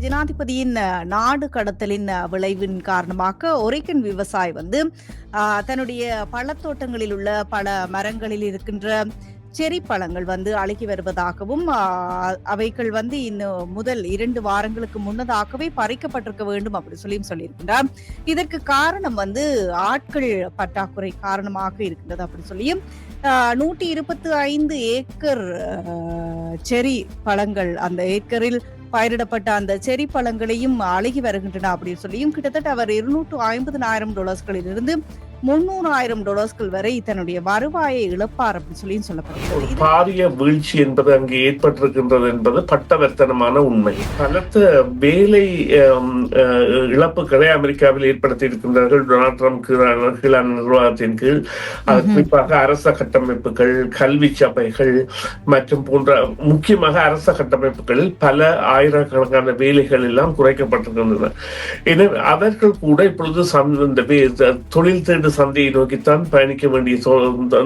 ஜனாதிபதியின் நாடு கடத்தலின் விளைவின் காரணமாக ஒரிக்கன் விவசாயி வந்து தன்னுடைய பழத்தோட்டங்களில் உள்ள பல மரங்களில் இருக்கின்ற செரி பழங்கள் வந்து அழுகி வருவதாகவும் அவைகள் வந்து இன்னும் முதல் இரண்டு வாரங்களுக்கு முன்னதாகவே பறிக்கப்பட்டிருக்க வேண்டும் அப்படி சொல்லியும் சொல்லியிருக்கின்றார். இதற்கு காரணம் வந்து ஆட்கள் பற்றாக்குறை காரணமாக இருக்கின்றது அப்படி சொல்லியும் நூற்றி இருபத்தி ஐந்து ஏக்கர் செரி பழங்கள் அந்த ஏக்கரில் பயிரிடப்பட்ட அந்த செரி பழங்களையும் அழுகி வருகின்றன அப்படின்னு சொல்லியும் கிட்டத்தட்ட அவர் இருநூற்று ஐம்பதனாயிரம் டாலர்ஸ்களில் இருந்து முன்னூறாயிரம் டாலர்ஸ்கள் வரை தன்னுடைய வருவாயை இழப்பார் அப்படின்னு ஒரு சொல்லப்படுகிறது பாரிய வீழ்ச்சி என்பது அங்கே ஏற்பட்டிருக்கின்றது என்பது பட்டவர்த்தனமான உண்மை. பலத்த வேலை இழப்புகளை அமெரிக்காவில் ஏற்படுத்தி இருக்கின்றார்கள் டொனால்ட் ட்ரம்ப் கீழான நிர்வாகத்தின் கீழ். குறிப்பாக அரச கட்டமைப்புகள் கல்வி சபைகள் மற்றும் போன்ற முக்கியமாக அரச கட்டமைப்புகளில் பல ஆயிரக்கணக்கான வேலைகள் எல்லாம் குறைக்கப்பட்டிருக்கின்றன. எனவே அவர்கள் கூட இப்பொழுது இந்த தொழில் தேடு சந்தையை நோக்கித்தான் பயணிக்க வேண்டிய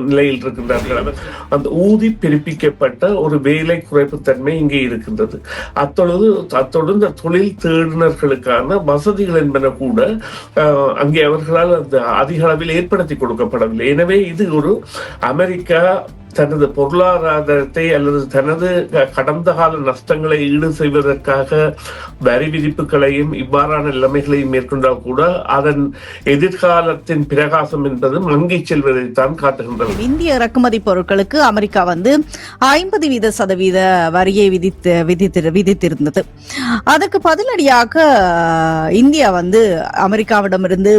நிலையில் இருக்கின்றார்கள். அந்த ஊதி பிறப்பிக்கப்பட்ட ஒரு வேலை குறைப்பு தன்மை இங்கே இருக்கின்றது. அத்தொழுது அத்தோடு இந்த தொழில் தேடினர்களுக்கான வசதிகள் என்பன கூட அங்கே அவர்களால் அந்த அதிக அளவில் ஏற்படுத்தி கொடுக்கப்படவில்லை. எனவே இது ஒரு அமெரிக்கா தனது பொருளாதாரத்தை அல்லது தனது கடந்த கால நஷ்டங்களை ஈடு செய்வதற்காக வரி விதிப்புகளையும் இவ்வாறான நிலைமைகளையும் மேற்கொண்டால் கூட அதன் எதிர்காலத்தின் பிரகாசம் என்பது மங்கிச் செல்வதைத்தான் காட்டுகின்றது. இந்திய இறக்குமதி பொருட்களுக்கு அமெரிக்கா வந்து ஐம்பது வீத சதவீத வரியை விதித்து விதித்து விதித்திருந்தது. அதற்கு பதிலடியாக இந்தியா வந்து அமெரிக்காவிடமிருந்து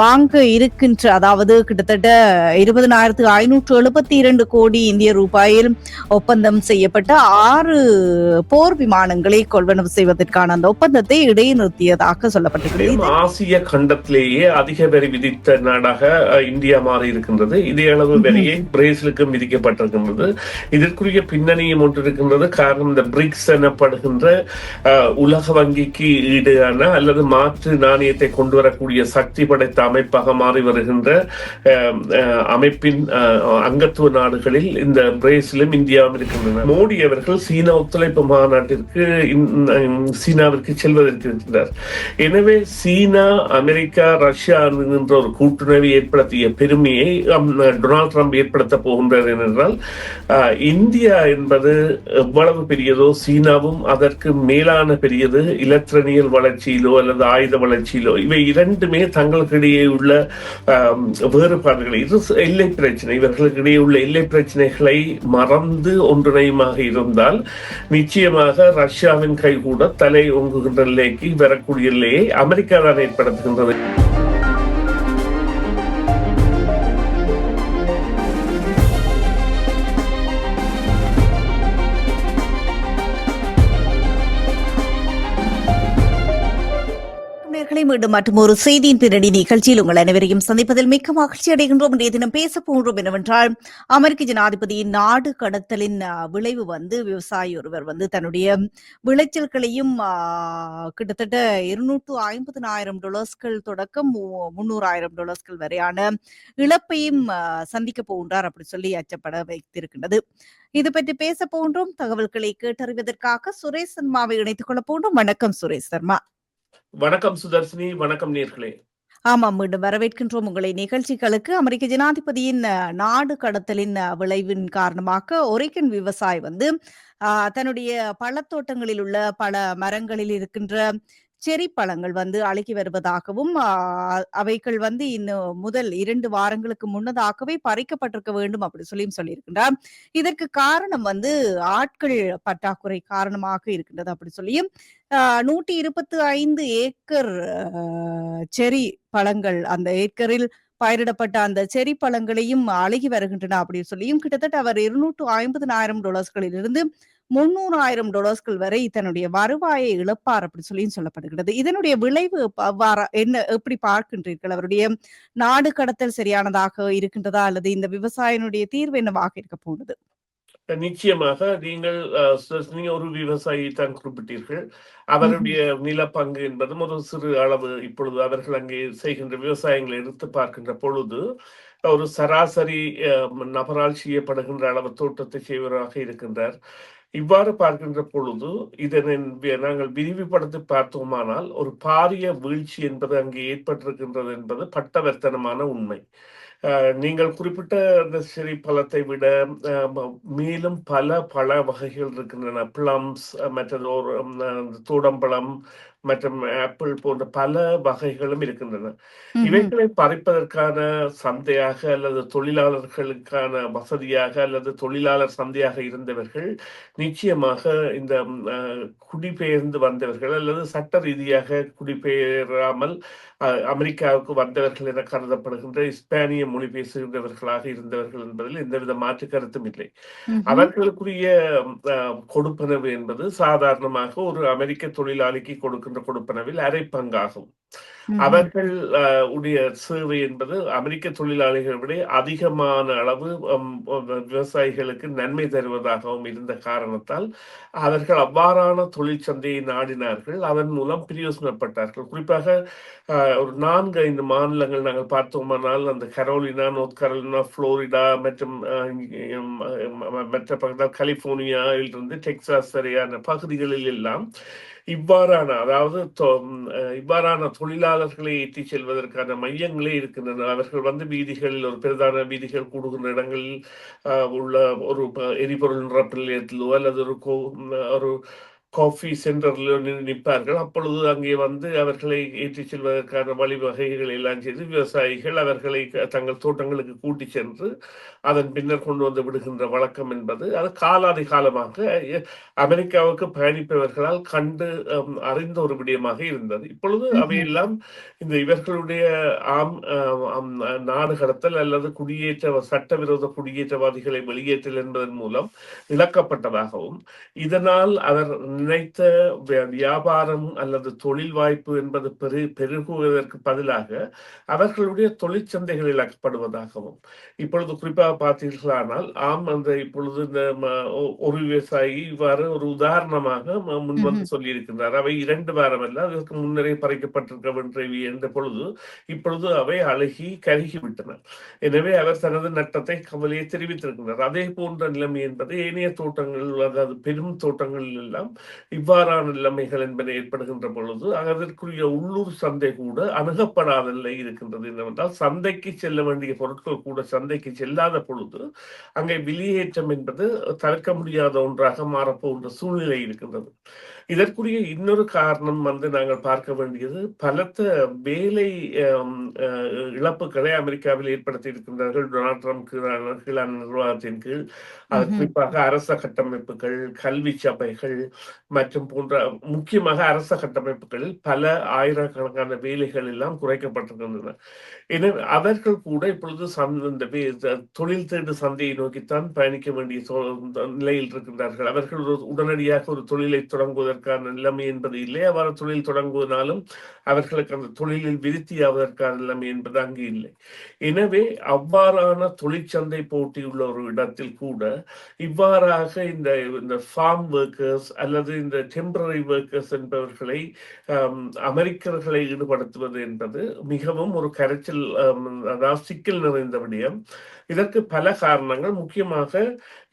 வாங்க இருக்கின்ற அதாவது கிட்டத்தட்ட இருபதனாயிரத்து ஐநூற்று எழுபத்தி இரண்டு கோடி இந்திய ரூபாயில் ஒப்பந்தம் செய்யப்பட்ட ஆறு போர் விமானங்களை கொள்வனவு செய்வதற்கான அந்த ஒப்பந்தத்தை இடைநிறுத்தியதாக சொல்லப்பட்டிருக்கிறது. ஆசிய கண்டத்திலேயே அதிக வரி விதித்த நாடாக இந்தியா மாறி இருக்கின்றது. இதே அளவு. வரியை பிரேசிலுக்கும் விதிக்கப்பட்டிருக்கின்றது. இதற்குரிய பின்னணியும் ஒன்று இருக்கின்றது காரணம் இந்த பிரிக்ஸ் எனப்படுகின்ற உலக வங்கிக்கு ஈடான அல்லது மாற்று நாணயத்தை கொண்டு வரக்கூடிய சக்தி படைத்த அமைப்பாக மாறி வருகின்ற அமைப்பின் அங்கத்துவ நாட்களில் இந்த பிரேசிலும் இந்தியாவும் இருக்கின்றன. மோடி அவர்கள் சீனா ஒத்துழைப்பு மாநாட்டிற்கு சீனாவிற்கு செல்வதற்கு இருக்கிறார். எனவே சீனா அமெரிக்கா ரஷ்யா என்கின்ற ஒரு கூட்டுறவை ஏற்படுத்திய பெருமையை அம், டொனால்ட் ட்ரம்ப் ஏற்படுத்த போகின்றார் என்றால் இந்தியா என்பது எவ்வளவு பெரியதோ சீனாவும் அதற்கு மேலான பெரியது இலத்திரனியல் வளர்ச்சியிலோ அல்லது ஆயுத வளர்ச்சியிலோ இவை இரண்டுமே தங்களுக்கிடையே உள்ள ஆம், வேறுபாடுகள். இது எல்லை பிரச்சனை. இவர்களுக்கிடையே உள்ள எல்லை பிரச்சனைகளை மறந்து ஒன்றிணையமாக இருந்தால் நிச்சயமாக ரஷ்யாவின் கை கூட தலை ஒங்குகின்ற நிலைக்கு வரக்கூடிய நிலையை அமெரிக்கா தான் ஏற்படுத்துகின்றது. நேர்களை மீண்டும் மற்றும் ஒரு செய்தியின் பின்னணி நிகழ்ச்சியில் உங்கள் அனைவரையும் சந்திப்பதில் மிக்க மகிழ்ச்சி அடைகின்றோம். இன்றைய தினம் பேச போன்றோம் என்னவென்றால் அமெரிக்க ஜனாதிபதியின் நாடு கடத்தலின் விளைவு வந்து விவசாயி ஒருவர் வந்து தன்னுடைய விளைச்சல்களையும் கிட்டத்தட்ட இருநூற்று ஐம்பதனாயிரம் டொலர்ஸ்கள் தொடக்கம் முன்னூறாயிரம் டொலர்ஸ்கள் வரையான இழப்பையும் சந்திக்க போகின்றார் அப்படி சொல்லி அச்சப்பட வைத்திருக்கின்றது. இது பற்றி பேச போன்றோம் தகவல்களை கேட்டறிவதற்காக சுரேஷ் சர்மாவை இணைத்துக் கொள்ள போன்றோம் வணக்கம் சுரேஷ் சர்மா. வணக்கம் சுதர்சினி வணக்கம் நேர்களே. ஆமாம் மீண்டும் வரவேற்கின்றோம் உங்களை. நிகழ்ச்சிகளுக்கு அமெரிக்க ஜனாதிபதியின் நாடு கடத்தலின் விளைவின் காரணமாக ஒரிக்கன் விவசாயி வந்து ஆஹ், தன்னுடைய பழத்தோட்டங்களில் உள்ள பல மரங்களில் இருக்கின்ற செரி பழங்கள் வந்து அழுகி வருவதாகவும் அவைகள் வந்து இன்னும் முதல் இரண்டு வாரங்களுக்கு முன்னதாகவே பறிக்கப்பட்டிருக்க வேண்டும் அப்படி சொல்லியும் சொல்லியிருக்கின்றார். இதற்கு காரணம் வந்து ஆட்கள் பற்றாக்குறை காரணமாக இருக்கின்றது அப்படி சொல்லியும் ஆஹ், நூற்றி இருபத்தி ஐந்து ஏக்கர் செரி பழங்கள் அந்த ஏக்கரில் பயிரிடப்பட்ட அந்த செரி பழங்களையும் அழுகி வருகின்றன அப்படின்னு சொல்லியும் கிட்டத்தட்ட அவர் இருநூற்று ஐம்பதனாயிரம் டாலர்ஸ்களில் இருந்து முன்னூறாயிரம் டாலர்ஸ்கள் வரை தன்னுடைய வருவாயை இழப்பார் அப்படி சொல்லியும் சொல்லப்படுகிறது. இதனுடைய விளைவு என்ன எப்படி பார்க்கின்றீர்கள்? அவருடைய நாடு கடத்தல் சரியானதாக இருக்கின்றதா? அல்லது இந்த விவசாயினுடைய தீர்வு என்னவாக இருக்க போகுது? நிச்சயமாக நீங்கள் சுதர்சினி ஒரு விவசாயியை தான் குறிப்பிட்டீர்கள். அவருடைய நிலப்பங்கு என்பதும் ஒரு சிறு அளவு இப்பொழுது அவர்கள் அங்கே செய்கின்ற விவசாயங்களை எடுத்து பார்க்கின்ற பொழுது ஒரு சராசரி நபரால் செய்யப்படுகின்ற அளவு தோட்டத்தை செய்வராக இருக்கின்றார். இவ்வாறு பார்க்கின்ற பொழுது இதனை நாங்கள் விரிவுபடுத்தி பார்த்தோமானால் ஒரு பாரிய வீழ்ச்சி என்பது அங்கே ஏற்பட்டிருக்கின்றது என்பது பட்டவர்த்தனமான உண்மை. அஹ், நீங்கள் குறிப்பிட்ட அந்த செரி பழத்தை விட மேலும் பல பழ வகைகள் இருக்கின்றன. பிளம்ஸ் மற்றது ஒரு தூடம்பழம் மற்றும் ஆப்பிள் போன்ற பல வகைகளும் இருக்கின்றன. இவைகளை பறிப்பதற்கான சந்தையாக அல்லது தொழிலாளர்களுக்கான வசதியாக அல்லது தொழிலாளர் சந்தையாக இருந்தவர்கள் நிச்சயமாக இந்த குடிபெயர்ந்து வந்தவர்கள் அல்லது சட்ட ரீதியாக குடிபெயராமல் அமெரிக்காவுக்கு வந்தவர்கள் என கருதப்படுகின்ற இஸ்பானிய மொழி பேசுகின்றவர்களாக இருந்தவர்கள் என்பதில் எந்தவித மாற்று கருத்தும் இல்லை. அவர்களுக்குரிய கொடுப்பனவு என்பது சாதாரணமாக ஒரு அமெரிக்க தொழிலாளிக்கு கொடுக்கின்ற கொடுப்பனவில் அரை பங்காகும் அவர்கள் உடைய சேவை என்பது அமெரிக்க தொழிலாளிகளை விட அதிகமான அளவு விவசாயிகளுக்கு நன்மை தருவதாகவும் இருந்த காரணத்தால் அவர்கள் அவ்வாறான தொழிற்சந்தையை நாடினார்கள். அதன் மூலம் பிரயோசனப்பட்டார்கள். குறிப்பாக ஒரு நான்கு ஐந்து மாநிலங்கள் நாங்கள் பார்த்தோமானால் அந்த கரோலினா நோர்த் கரோலினா புளோரிடா மற்றும் அஹ், இம், அஹ், மற்ற கலிபோர்னியாவிலிருந்து டெக்சாஸ் வரையான பகுதிகளில் எல்லாம் இவ்வாறான அதாவது இவ்வாறான தொழிலாளர்களை ஏற்றி செல்வதற்கான மையங்களே இருக்கின்றன. அவர்கள் வந்து வீதிகளில் ஒரு பிரதான வீதிகள் கூடுகின்ற இடங்களில் உள்ள ஒரு எரிபொருள் நிரப்பு நிலையத்திலோ அல்லது ஒரு ஒரு காஃபி சென்டர்ல நிற்பார்கள். அப்பொழுது அங்கே வந்து அவர்களை ஏற்றிச் செல்வதற்கான வழிவகைகள் எல்லாம் செய்து விவசாயிகள் அவர்களை தங்கள் தோட்டங்களுக்கு கூட்டிச் சென்று அதன் பின்னர் கொண்டு வந்து விடுகின்ற வழக்கம் என்பது. அது காலாதி காலமாக அமெரிக்காவுக்கு பயணிப்பவர்களால் கண்டு அறிந்த ஒரு விடயமாக இருந்தது. இப்பொழுது. அவையெல்லாம் இந்த இவர்களுடைய ஆம், நாடு கடத்தல் அல்லது குடியேற்ற சட்டவிரோத குடியேற்றவாதிகளை வெளியேற்றல் என்பதன் மூலம் இழக்கப்பட்டதாகவும் இதனால் அவர் நினைத்த வியாபாரம் அல்லது தொழில் வாய்ப்பு என்பது பெரு பெருகுவதற்கு பதிலாக அவர்களுடைய தொழிற்சந்தைகள் இழக்கப்படுவதாகவும் இப்பொழுது குறிப்பாக பார்த்தீர்களானால் ஆம் அந்த இப்பொழுது இந்த ஒரு விவசாயி இவ்வாறு ஒரு உதாரணமாக முன்வந்து. சொல்லியிருக்கின்றார். அவை இரண்டு வாரம் அல்ல அதற்கு முன்னரே பறிக்கப்பட்டிருக்க வேண்டியவை என்ற பொழுது இப்பொழுது அவை அழுகி கருகி விட்டன எனவே அவர் தனது நட்டத்தை கவலையை தெரிவித்திருக்கின்றார். அதே போன்ற நிலைமை என்பது ஏனைய தோட்டங்கள் அதாவது பெரும் தோட்டங்களில் எல்லாம் இவ்வாறான நிலைமைகள் என்பன ஏற்படுகின்ற பொழுது அதற்குரிய உள்ளூர் சந்தை கூட அணுகப்படாத நிலை இருக்கின்றது. என்னவென்றால் சந்தைக்கு செல்ல வேண்டிய பொருட்கள் கூட சந்தைக்கு செல்லாத பொழுது அங்கே வெளியேற்றம் என்பது தவிர்க்க முடியாத ஒன்றாக மாறப்போகின்ற சூழ்நிலை இருக்கின்றது. இதற்குரிய இன்னொரு காரணம் வந்து நாங்கள் பார்க்க வேண்டியது பலத்த வேலை இழப்புகளை அமெரிக்காவில் ஏற்படுத்தி இருக்கின்றார்கள். டொனால்ட் ட்ரம்ப் கீழான நிர்வாகத்தின் கீழ். குறிப்பாக அரச கட்டமைப்புகள் கல்வி சபைகள் மற்றும் போன்ற முக்கியமாக அரச கட்டமைப்புகளில் பல ஆயிரக்கணக்கான வேலைகள் எல்லாம் குறைக்கப்பட்டிருக்கின்றன. எனவே அவர்கள் கூட இப்பொழுது சந்த இந்த வே- தொழில் தேடு சந்தையை நோக்கித்தான் பயணிக்க வேண்டிய நிலையில் இருக்கின்றார்கள். அவர்கள் ஒரு உடனடியாக ஒரு தொழிலை தொடங்குவதற்கான நிலைமை என்பது இல்லை. அவ்வாறு தொழில் தொடங்குவதனாலும் அவர்களுக்கு அந்த தொழிலில் விருத்தியாவதற்கான நிலைமை என்பது அங்கு இல்லை. எனவே அவ்வாறான தொழிற்சந்தை போட்டி உள்ள ஒரு இடத்தில் கூட இவ்வாறாக இந்த இந்த ஃபார்ம் ஒர்க்கர்ஸ் அல்லது இந்த டெம்பரரி ஒர்க்கர்ஸ் என்பவர்களை அமெரிக்கர்களை ஈடுபடுத்துவது என்பது மிகவும் ஒரு கரைச்சல் அதாவது சிக்கல் நிறைந்த விடயம். இதற்கு பல காரணங்கள். முக்கியமாக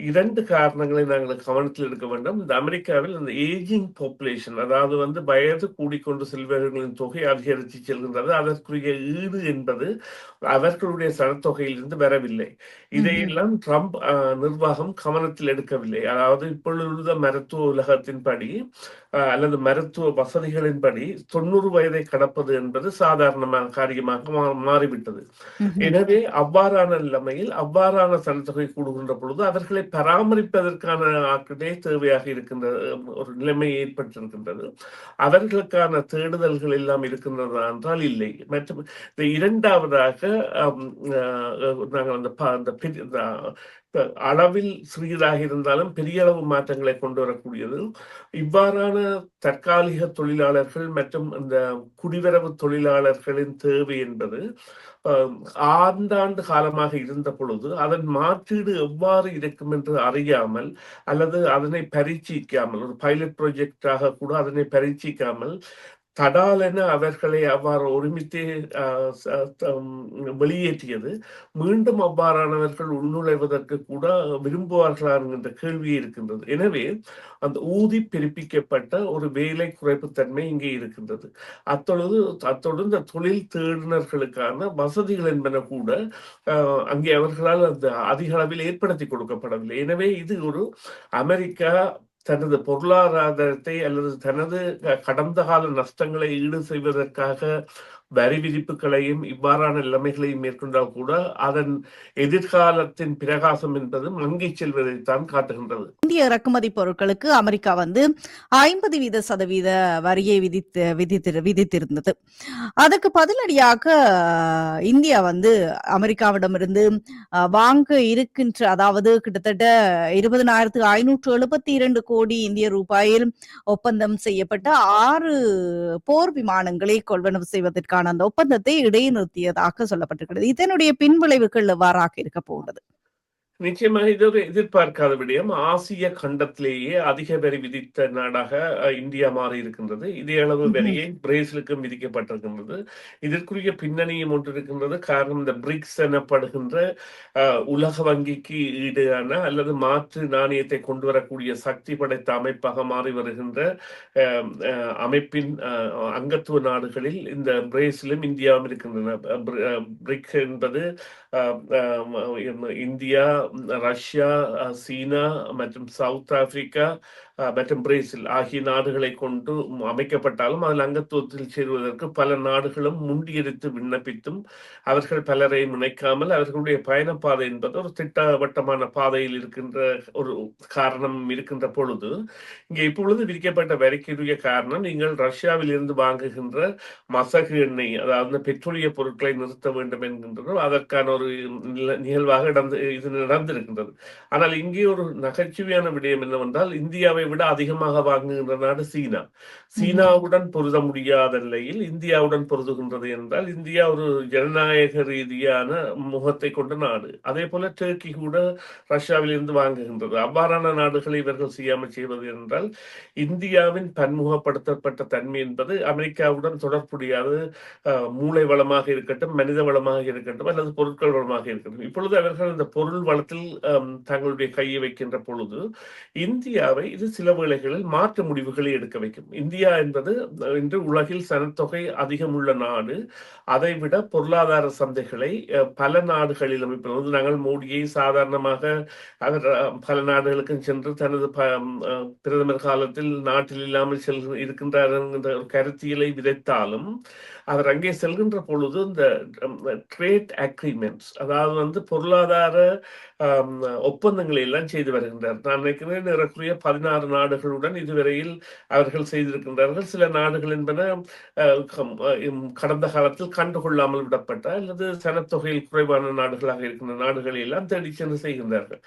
இரண்டு காரணங்களை நாங்கள் கவனத்தில் எடுக்க வேண்டும். இந்த அமெரிக்காவில் இந்த ஏஜிங் பாப்புலேஷன் அதாவது வந்து வயது கூடிக்கொண்டு செல்வர்களின் தொகை அதிகரித்து செல்கின்றது. அதற்குரிய ஈடு என்பது அவர்களுடைய சனத்தொகையிலிருந்து வரவில்லை. இதையெல்லாம் ட்ரம்ப் நிர்வாகம் கவனத்தில் எடுக்கவில்லை. அதாவது இப்பொழுது மருத்துவ உலகத்தின்படி அல்லது மருத்துவ வசதிகளின்படி தொண்ணூறு வயதை கடப்பது என்பது சாதாரணமான காரியமாக மாறிவிட்டது. எனவே அவ்வாறான நிலைமையில் அவ்வாறான சனத்தொகை கூடுகின்ற பொழுது அவர்களை பராமரிப்பதற்கான ஆட்களே தேவையாக இருக்கின்ற ஒரு நிலைமை ஏற்பட்டிருக்கின்றது. அவர்களுக்கான தேடுதல்கள் எல்லாம் இருக்கின்றதா என்றால் இல்லை. மற்றும் இந்த இரண்டாவதாக ஆஹ், நாங்கள் அந்த அந்த அளவில் சிறியதாக இருந்தாலும் பெரிய அளவு மாற்றங்களை கொண்டு வரக்கூடியது. இவ்வாறான தற்காலிக தொழிலாளர்கள் மற்றும் இந்த குடிவரவு தொழிலாளர்களின் தேவை என்பது ஆண்டாண்டு காலமாக இருந்த பொழுது அதன் மாற்றீடு எவ்வாறு இருக்கும் என்று அறியாமல் அல்லது அதனை பரீட்சிக்காமல் ஒரு பைலட் ப்ராஜெக்டாக கூட அதனை பரீட்சிக்காமல் தடாலென அவர்களை அவ்வாறு ஒருமித்து வெளியேற்றியது. மீண்டும் அவ்வாறானவர்கள் உள்நுழைவதற்கு கூட விரும்புவார்களா என்கின்ற கேள்வி இருக்கின்றது. எனவே அந்த ஊதி பிறப்பிக்கப்பட்ட ஒரு வேலை குறைப்புத்தன்மை இங்கே இருக்கின்றது. அத்தொழுது அத்தோடு இந்த தொழில் தேடினர்களுக்கான வசதிகள் என்பன கூட அங்கே அவர்களால் அந்த அதிக அளவில் ஏற்படுத்தி கொடுக்கப்படவில்லை. எனவே இது ஒரு அமெரிக்கா தனது பொருளாதாரத்தை அல்லது தனது கடந்த கால நஷ்டங்களை ஈடு செய்வதற்காக வரி விதிப்புகளையும் இவ்வாறான நிலைமைகளையும் மேற்கொண்டால் கூட அதன் எதிர்காலத்தின் பிரகாசம் என்பது மங்கிச் செல்வதைத்தான் காட்டுகின்றது. இந்திய இறக்குமதி பொருட்களுக்கு அமெரிக்கா வந்து ஐம்பது வீத சதவீத வரியை விதித்து விதித்து விதித்திருந்தது. அதுக்கு பதிலடியாக இந்தியா வந்து அமெரிக்காவிடமிருந்து வாங்க இருக்கின்ற அதாவது கிட்டத்தட்ட இருபதனாயிரத்து ஐநூற்று எழுபத்தி இரண்டு கோடி இந்திய ரூபாயில் ஒப்பந்தம் செய்யப்பட்ட ஆறு போர் விமானங்களை கொள்வனவு செய்வதற்கு அந்த ஒப்பந்தத்தை இடைநிறுத்தியதாக சொல்லப்பட்டிருக்கிறது. இதனுடைய பின்விளைவுகள் எவ்வாறாக இருக்க போகிறது நிச்சயமாக இது ஒரு எதிர்பார்க்காத விடயம். ஆசிய கண்டத்திலேயே அதிக வரி விதித்த நாடாக இந்தியா மாறி இருக்கின்றது. இதே அளவு. வரியை பிரேசிலுக்கும் விதிக்கப்பட்டிருக்கின்றது. இதற்குரிய பின்னணியும் ஒன்று இருக்கின்றது காரணம் இந்த பிரிக்ஸ் எனப்படுகின்ற உலக வங்கிக்கு ஈடான அல்லது மாற்று நாணயத்தை கொண்டு வரக்கூடிய சக்தி படைத்த அமைப்பாக மாறி வருகின்ற அமைப்பின் அங்கத்துவ நாடுகளில் இந்த பிரேசிலும் இந்தியாவும் இருக்கின்றன. பிரிக்ஸ் என்பது இந்தியா ரஷ்யா அஹ், சீனா மற்றும் சவுத் ஆப்பிரிக்கா அஹ், மற்றும் பிரேசில் ஆகிய நாடுகளை கொண்டு அமைக்கப்பட்டாலும் அதில் அங்கத்துவத்தில் சேருவதற்கு பல நாடுகளும் முண்டியடித்து விண்ணப்பித்தும் அவர்கள் பலரை முனைக்காமல் அவர்களுடைய பயணப்பாதை என்பது ஒரு திட்டவட்டமான பாதையில் இருக்கின்ற ஒரு காரணம் இருக்கின்ற பொழுது இங்கே இப்பொழுது விதிக்கப்பட்ட வரிக்குரிய காரணம் நீங்கள் ரஷ்யாவில் இருந்து வாங்குகின்ற மசகு எண்ணெய் அதாவது பெட்ரோலிய பொருட்களை நிறுத்த வேண்டும் என்கின்றதோ அதற்கான ஒரு நில- நிகழ்வாக நடந்து இது நடந்திருக்கின்றது. ஆனால் இங்கே ஒரு நகைச்சுவையான விடயம் என்னவென்றால் இந்தியாவை விட அதிகமாக வாங்குகின்ற நாடு சீனா. சீனாவுடன் பொருத முடியாத நிலையில் இந்தியாவுடன் பொருதுகின்றது என்றால் இந்தியா ஒரு ஜனநாயக ரீதியான முகத்தை கொண்ட நாடு. அதே போல டர்க்கி கூட ரஷ்யாவில் இருந்து வாங்குகின்றது. அவ்வாறான நாடுகளை இவர்கள் செய்யாமல் செய்வது என்றால் இந்தியாவின் பன்முகப்படுத்தப்பட்ட தன்மை என்பது அமெரிக்காவுடன் தொடர்புடையது மூளை வளமாக இருக்கட்டும் மனித வளமாக இருக்கட்டும் அல்லது பொருட்கள் வளமாக இருக்கட்டும். இப்பொழுது அவர்கள் இந்த பொருள் வளத்தில் தங்களுடைய கையை வைக்கின்ற பொழுது இந்தியாவை இது சில வேளைகளில் மாற்று முடிவுகளை எடுக்க வைக்கும். இந்தியா என்பது இன்று உலகில் சனத்தொகை அதிகம் உள்ள நாடு. அதைவிட பொருளாதார சந்தைகளை பல நாடுகளிலும் இப்பொழுது நாங்கள் மோடியை சாதாரணமாக அவர் பல நாடுகளுக்கும் சென்று தனது பிரதமர் காலத்தில் நாட்டில் இல்லாமல் செல் இருக்கின்றார் என்கின்ற ஒரு கருத்தியலை விதைத்தாலும் அவர் அங்கே செல்கின்ற பொழுது இந்த ட்ரேட் அக்ரிமெண்ட்ஸ் அதாவது வந்து பொருளாதார ஒப்பந்தங்களை எல்லாம் செய்து வருகின்றார். நான் நினைக்கிறேன் ஏறக்குறைய பதினாறு நாடுகளுடன் இதுவரையில் அவர்கள் செய்திருக்கின்றார்கள். சில நாடுகள் என்பன கடந்த காலத்தில் கண்டுகொள்ளாமல் விடப்பட்ட அல்லது சனத்தொகையில் குறைவான நாடுகளாக இருக்கின்ற நாடுகளை எல்லாம் தேடி சென்று செய்கின்றார்கள்.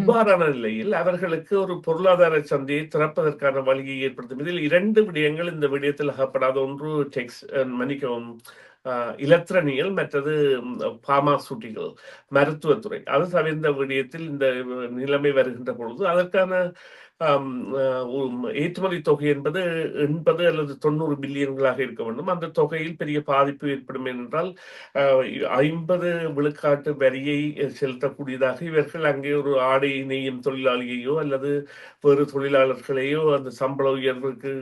இவ்வாறான நிலையில் அவர்களுக்கு ஒரு பொருளாதார சந்தையை திறப்பதற்கான வழியை ஏற்படுத்தும் இதில் இரண்டு விடயங்கள் இந்த விடயத்தில் அகப்படாத ஒன்று டெக்ஸ் மன்னிக்கவும் இலத்திரனியல் மற்றது பாமாசூட்டிகள் மருத்துவத்துறை. அது தவிர்ந்த விடயத்தில் இந்த நிலைமை வருகின்ற பொழுது அதற்கான ஏற்றுமதி தொகை என்பது எண்பது அல்லது தொண்ணூறு பில்லியன்களாக இருக்க வேண்டும். அந்த தொகையில் பெரிய பாதிப்பு ஏற்படும் என்றால் ஐம்பது விழுக்காட்டு வரியை செலுத்தக்கூடியதாக இவர்கள் அங்கே ஒரு ஆடை நெய்யும் தொழிலாளியையோ அல்லது வேறு தொழிலாளர்களையோ அந்த சம்பள உயர்வுக்கு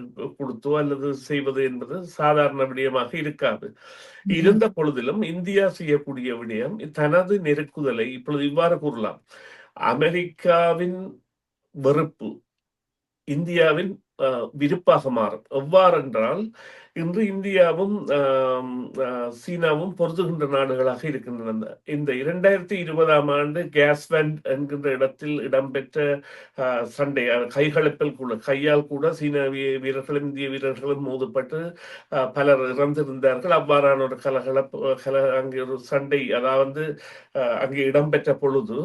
கொடுத்தோ அல்லது செய்வது என்பது சாதாரண விடயமாக இருக்காது. இருந்த பொழுதிலும் இந்தியா செய்யக்கூடிய விடயம் தனது நெருக்குதலை இப்பொழுது இவ்வாறு கூறலாம். அமெரிக்காவின் வெறுப்பு. இந்தியாவின் விருப்பாக மாறும். எவ்வாறென்றால் இன்று இந்தியாவும் சீனாவும் பொருத்துகின்ற நாடுகளாக இருக்கின்றன. இந்த இரண்டாயிரத்தி இருபதாம் ஆண்டு கேஸ்வெண்ட் என்கின்ற இடத்தில் இடம்பெற்ற சண்டை கைகலப்பில் கூட கையால் கூட சீன வீரர்களும் இந்திய வீரர்களும் மோதுப்பட்டு பலர் இறந்திருந்தார்கள். அவ்வாறான ஒரு கலகலப்பு கல அங்கே ஒரு சண்டை அதாவது அங்கே இடம்பெற்ற பொழுது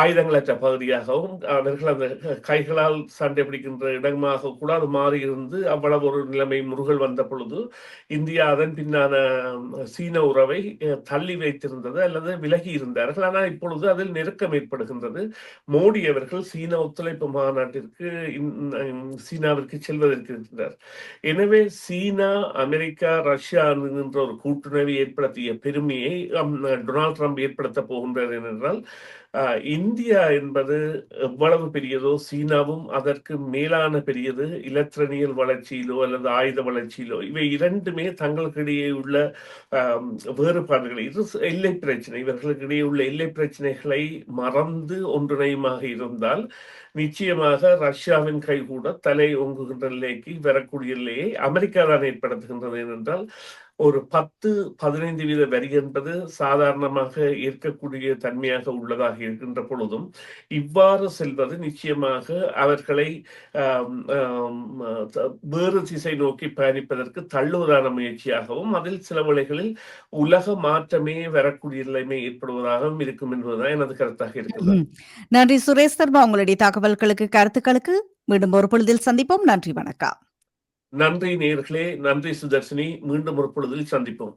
ஆயுதங்களற்ற பகுதியாகவும் அவர்கள் அந்த கைகளால் சண்டை பிடிக்கின்ற இடமாக கூட அது மாறி இருந்து அவ்வளவு ஒரு நிலைமை முருகல் வந்த பொழுது இந்தியா அதன் பின்னான சீன உறவை தள்ளி வைத்திருந்தது அல்லது விலகி இருந்தார்கள். ஆனால் இப்பொழுது அதில் நெருக்கம் ஏற்படுகின்றது. மோடி அவர்கள் சீன ஒத்துழைப்பு மாநாட்டிற்கு சீனாவிற்கு செல்வதற்கு இருக்கிறார் எனவே சீனா அமெரிக்கா ரஷ்யா என்கின்ற ஒரு கூட்டுறவை ஏற்படுத்திய பெருமையை டொனால்ட் ட்ரம்ப் ஏற்படுத்த போகின்றார் என்றால் இந்தியா என்பது எவ்வளவு பெரியதோ சீனாவும் அதற்கு மேலான பெரியது. இலத்திரனியல் வளர்ச்சியிலோ அல்லது ஆயுத வளர்ச்சியிலோ இவை இரண்டுமே தங்களுக்கு இடையே உள்ள வேறுபாடுகளை. இது எல்லை பிரச்சனை. இவர்களுக்கு இடையே உள்ள எல்லை பிரச்சனைகளை மறந்து ஒன்றிணையுமாக இருந்தால் நிச்சயமாக ரஷ்யாவின் கை கூட தலை ஒங்குகின்ற நிலைக்கு வரக்கூடிய நிலையை அமெரிக்கா தான் ஏற்படுத்துகின்றது. ஏனென்றால் ஒரு பத்து பதினைந்து வீத வரி என்பது சாதாரணமாக இருக்கக்கூடிய தன்மையாக உள்ளதாக இருக்கின்ற பொழுதும் இவ்வாறு செல்வது நிச்சயமாக அவர்களை வேறு திசை நோக்கி பயணிப்பதற்கு தள்ளுவதான முயற்சியாகவும் அதில் சில வேளைகளில் உலக மாற்றமே வரக்கூடிய நிலைமை ஏற்படுவதாகவும் இருக்கும் என்பதுதான் எனது கருத்தாக இருக்கிறது நன்றி சுரேஷ் சர்மா. உங்களுடைய தகவல்களுக்கு கருத்துக்களுக்கு மீண்டும் ஒரு பொழுதில் சந்திப்போம். நன்றி வணக்கம். நன்றி நேர்களே நன்றி சுதர்ஷினி மீண்டும் ஒரு பொழுதில் சந்திப்போம்.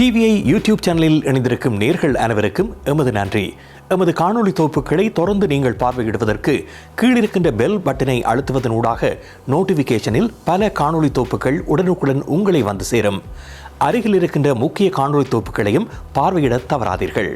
டிவிஐ யூடியூப் சேனலில் இணைந்திருக்கும் நேர்கள் அனைவருக்கும் எமது நன்றி. எமது காணொலி தொகுப்புகளை தொடர்ந்து நீங்கள் பார்வையிடுவதற்கு கீழிருக்கின்ற பெல் பட்டனை அழுத்துவதனூடாக நோட்டிஃபிகேஷனில் பல காணொளி தொகுப்புகள் உடனுக்குடன் உங்களை வந்து சேரும். அருகில் இருக்கின்ற முக்கிய காணொளி தொகுப்புகளையும் பார்வையிட தவறாதீர்கள்.